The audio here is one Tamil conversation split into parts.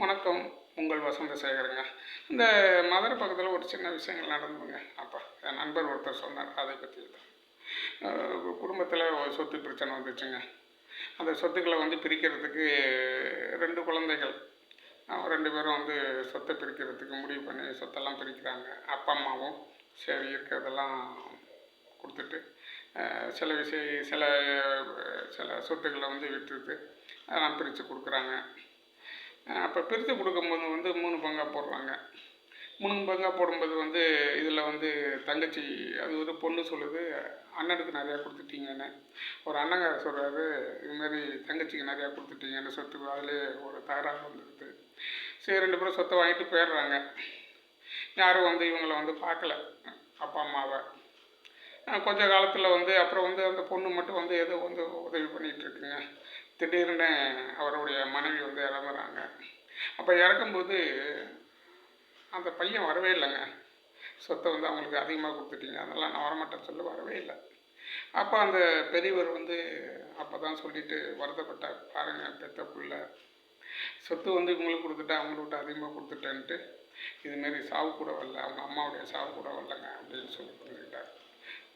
வணக்கம். உங்கள் வசந்த சேகருங்க. இந்த மதுரை பக்கத்தில் ஒரு சின்ன விஷயங்கள் நடந்துங்க அப்போ என் நண்பர் ஒருத்தர் சொன்னார். அதை பற்றி குடும்பத்தில் ஒரு சொத்து பிரச்சனை வந்துச்சுங்க. அந்த சொத்துக்களை வந்து பிரிக்கிறதுக்கு ரெண்டு குழந்தைகள். ரெண்டு பேரும் வந்து சொத்தை பிரிக்கிறதுக்கு முடிவு பண்ணி சொத்தெல்லாம் பிரிக்கிறாங்க. அப்பா அம்மாவும் சரி இருக்கிறதெல்லாம் கொடுத்துட்டு சில விஷய சில சில சொத்துக்களை வந்து விட்டுட்டு அதெல்லாம் பிரித்து கொடுக்குறாங்க. அப்போ பிரித்து கொடுக்கும்போது வந்து மூணு பங்காக போடுறாங்க. மூணு பங்காக போடும்போது வந்து இதில் வந்து தங்கச்சி அது ஒரு பொண்ணு சொல்லுது அண்ணனுக்கு நிறையா கொடுத்துட்டீங்கன்னு ஒரு அண்ணங்க சொல்கிறாரு இதுமாரி தங்கச்சிக்கு நிறையா கொடுத்துட்டீங்கன்னு சொத்து? அதிலே ஒரு தகராறு வந்துடுது. சரி ரெண்டு பேரும் சொத்தை வாங்கிட்டு போயிடுறாங்க. யாரும் வந்து இவங்களை வந்து பார்க்கல அப்பா அம்மாவை. கொஞ்ச காலத்தில் வந்து அப்புறம் வந்து அந்த பொண்ணு மட்டும் வந்து ஏதோ வந்து உதவி பண்ணிகிட்ருக்குங்க திடீர்னு அவர் அப்போ இறக்கும்போது அந்த பையன் வரவே இல்லைங்க. சொத்தை வந்து அவங்களுக்கு அதிகமாக கொடுத்துட்டீங்க. அதெல்லாம் நான் வரமாட்டேன்னு சொல்ல வரவே இல்லை. அப்போ அந்த பெரியவர் வந்து அப்போ தான் சொல்லிட்டு வருத்தப்பட்டார். பாருங்க பெத்த புள்ள. சொத்து வந்து இவங்களுக்கு கொடுத்துட்டா அவங்கள விட்டு அதிகமாக கொடுத்துட்டேன்ட்டு. இதுமாரி சாவு கூட வரல. அவங்க அம்மாவுடைய சாவு கூட வரலங்க அப்படின்னு சொல்லி பண்ணிக்கிட்டார்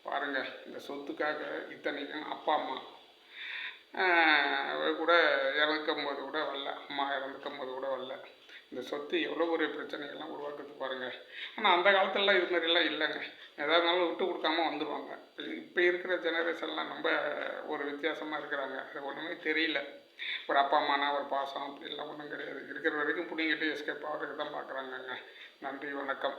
பாருங்க இந்த சொத்துக்காக இத்தனைக்கும் அப்பா அம்மா கூட இறக்கும்போது போது கூட வரல அம்மா இறந்துக்கும் போது கூட வரல இந்த சொத்து எவ்வளோ ஒரு பிரச்சனைகள்லாம் உருவாக்குது பாருங்கள் ஆனால் அந்த காலத்துலலாம் இது மாதிரிலாம் இல்லைங்க. எதாக இருந்தாலும் விட்டு கொடுக்காம வந்துடுவாங்க இப்போ இருக்கிற ஜெனரேஷன்லாம் ரொம்ப ஒரு வித்தியாசமாக இருக்கிறாங்க. அது ஒன்றுமே தெரியல. ஒரு அப்பா அம்மானா ஒரு பாசம் அப்படிலாம் ஒன்றும் கிடையாது. இருக்கிற வரைக்கும் பிடிங்கிட்டு எஸ்கேப் ஆகிறதுக்கு தான் பார்க்குறாங்கங்க நன்றி வணக்கம்.